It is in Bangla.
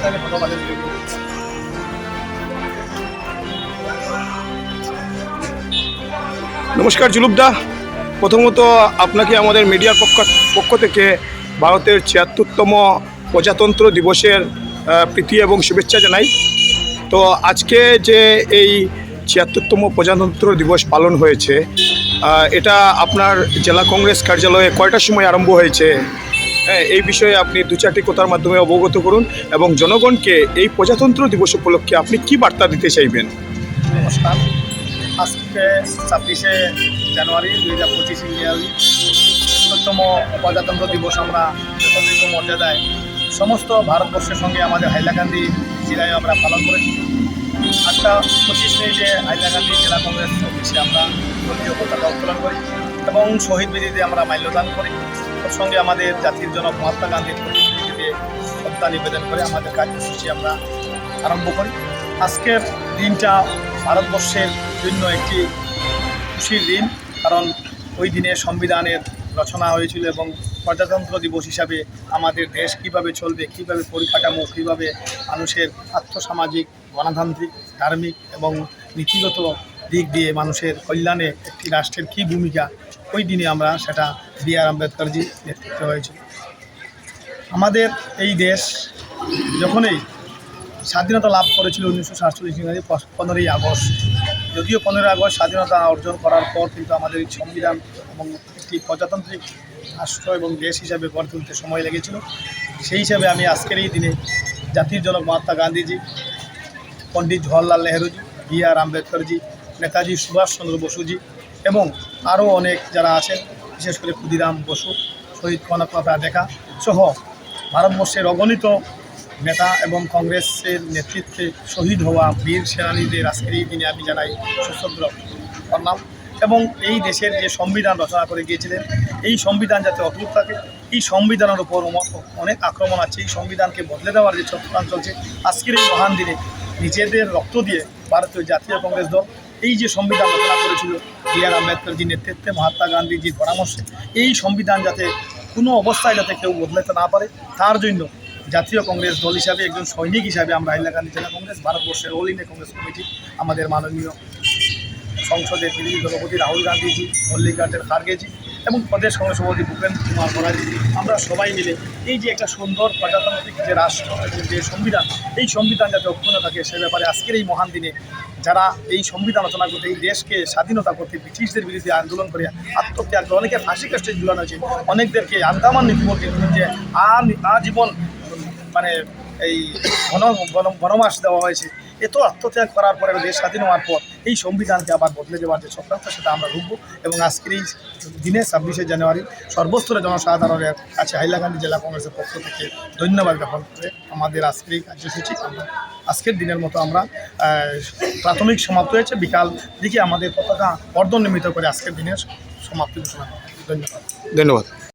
সরকারি পদবাদের বিরুদ্ধে নমস্কার জুলুকদা প্রথমত আপনাকে আমাদের মিডিয়ার পক্ষ পক্ষ থেকে ভারতের ছিয়াত্তরতম প্রজাতন্ত্র দিবসের প্রীতি এবং শুভেচ্ছা জানাই। তো আজকে যে এই ছিয়াত্তরতম প্রজাতন্ত্র দিবস পালন হয়েছে এটা আপনার জেলা কংগ্রেস কার্যালয়ে কয়টার সময় আরম্ভ হয়েছে? হ্যাঁ এই বিষয়ে আপনি দু চারটি কথার মাধ্যমে অবগত করুন এবং জনগণকে এই প্রজাতন্ত্র দিবস উপলক্ষে আপনি কি বার্তা দিতে চাইবেন? নমস্কার। আজকে ছাব্বিশে জানুয়ারি দুই হাজার পঁচিশে ইংরেজি চতুর্থতম প্রজাতন্ত্র দিবস আমরা যথাযথ মর্যাদায় সমস্ত ভারতবর্ষের সঙ্গে আমাদের হাইলাকান্দি জেলায় আমরা পালন করেছি। আটটা পঁচিশ মিনিটে হাইলাকান্দি জেলা কংগ্রেস অফিসে আমরা দলীয় পতাকা উত্তোলন করি এবং শহীদ বেদিতে আমরা মাল্যদান করি। সঙ্গে আমাদের জাতির জনক মহাত্মা গান্ধীর প্রতিকৃতিতে শ্রদ্ধা নিবেদন করে আমাদের কার্যসূচি আমরা আরম্ভ করি। আজকের দিনটা ভারতবর্ষের জন্য একটি খুশির দিন, কারণ ওই দিনে সংবিধানের রচনা হয়েছিল এবং প্রজাতন্ত্র দিবস হিসাবে আমাদের দেশ কীভাবে চলবে, কীভাবে পরিকাঠামো, কীভাবে মানুষের আর্থসামাজিক, গণতান্ত্রিক, ধার্মিক এবং নীতিগত দিক দিয়ে মানুষের কল্যাণে একটি রাষ্ট্রের কী ভূমিকা, ওই দিনে আমরা সেটা বি আর আম্বেদকরজি নেতৃত্ব হয়েছিল। আমাদের এই দেশ যখনই স্বাধীনতা লাভ করেছিল উনিশশো সাতচল্লিশ ইংরাজি পনেরোই আগস্ট, যদিও পনেরোই আগস্ট স্বাধীনতা অর্জন করার পর কিন্তু আমাদের সংবিধান এবং একটি প্রজাতান্ত্রিক রাষ্ট্র এবং দেশ হিসাবে গড়ে তুলতে সময় লেগেছিল। সেই হিসাবে আমি আজকের এই দিনে জাতির জনক মহাত্মা গান্ধীজি, পণ্ডিত জওয়াহরলাল নেহরুজি, বি আর আম্বেদকরজি, নেতাজি সুভাষচন্দ্র বসুজি এবং আরও অনেক যারা আছেন বিশেষ করে ক্ষুদিরাম বসু, শহীদ কনকলতা দেখা সহ ভারতবর্ষের অগণিত নেতা এবং কংগ্রেসের নেতৃত্বে শহীদ হওয়া বীর সেনানীদের আজকের এই দিনে আমি জানাই সশ্রদ্ধ প্রণাম। এবং এই দেশের যে সংবিধান রচনা করে গিয়েছিলেন, এই সংবিধান যাতে অটুট থাকে, এই সংবিধানের উপর অনেক আক্রমণ আছে, এই সংবিধানকে বদলে দেওয়ার যে চক্রান্ত চলছে, আজকের এই মহান দিনে নিজেদের রক্ত দিয়ে ভারতীয় জাতীয় কংগ্রেস দল এই যে সংবিধান রচনা করেছিল বি আর আম্বেদকরজির নেতৃত্বে মহাত্মা গান্ধীজির পরামর্শে, এই সংবিধান যাতে কোনো অবস্থায় যাতে কেউ বদলাতে না পারে, তার জন্য জাতীয় কংগ্রেস দল হিসাবে, একজন সৈনিক হিসাবে আমরা হাইলাকান্দি জেলা কংগ্রেস, ভারতবর্ষের অল ইন্ডিয়া কংগ্রেস কমিটি, আমাদের মাননীয় সংসদের বিরোধী দলপতি রাহুল গান্ধীজি, মল্লিকার্জুন খার্গেজি এবং প্রদেশ কংগ্রেস সভাপতি ভূপেন্দ্র কুমার বরাজি আমরা সবাই মিলে এই যে একটা সুন্দর প্রজাতান্ত্রিক যে রাষ্ট্র এবং যে সংবিধান, এই সংবিধান যাতে অক্ষুণ্ণ থাকে, সে ব্যাপারে আজকের এই মহান দিনে যারা এই সংবিধান রচনা করতে, এই দেশকে স্বাধীনতা করতে, ব্রিটিশদের বিরুদ্ধে আন্দোলন করে আত্মত্যাগ করে, অনেকে ফাঁসি কাস্টে ঝুলানো হয়েছে। অনেকদেরকে আন্দামান নীতিমন্ত্রী যে আজীবন মানে এই ঘন- বনবাস দেওয়া হয়েছে। এত আত্মত্যাগ করার পরে দেশ স্বাধীন হওয়ার পর এই সংবিধানকে আবার বদলে দেওয়ার যে চক্রান্ত, সেটা আমরা রুখবো। এবং আজকের এই দিনে ছাব্বিশে জানুয়ারি সর্বস্তরের জনসাধারণের কাছে হাইলাকান্দি জেলা কংগ্রেসের পক্ষ থেকে ধন্যবাদ জ্ঞাপন করে আমাদের আজকের এই কার্যসূচি আমরা আজকের দিনের মতো আমরা প্রাথমিক সমাপ্ত হয়েছে। বিকাল দিকে আমাদের পতাকা অর্ধনির্মিত করে আজকের দিনের সমাপ্তি ঘোষণা ধন্যবাদ। ধন্যবাদ।